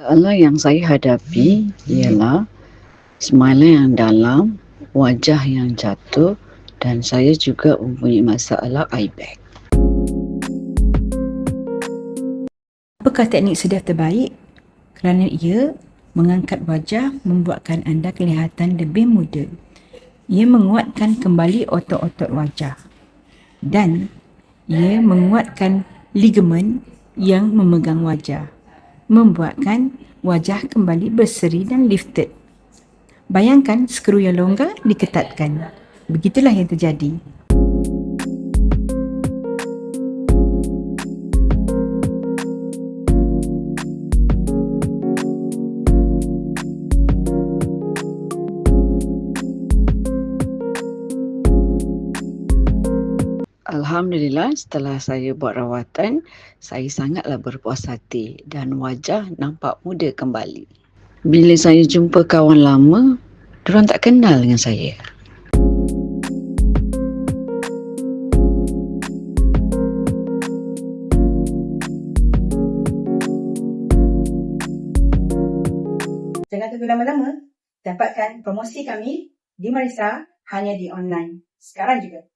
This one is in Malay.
Masalah yang saya hadapi ialah smile yang dalam, wajah yang jatuh dan saya juga mempunyai masalah eye bag. Apakah teknik sedar terbaik? Kerana ia mengangkat wajah membuatkan anda kelihatan lebih muda. Ia menguatkan kembali otot-otot wajah. Dan ia menguatkan ligamen yang memegang wajah. Membuatkan wajah kembali berseri dan lifted. Bayangkan skru yang longgar diketatkan. Begitulah yang terjadi. Alhamdulillah setelah saya buat rawatan, saya sangatlah berpuas hati dan wajah nampak muda kembali. Bila saya jumpa kawan lama, diorang tak kenal dengan saya. Jangan tunggu lama-lama. Dapatkan promosi kami di Marisa hanya di online. Sekarang juga.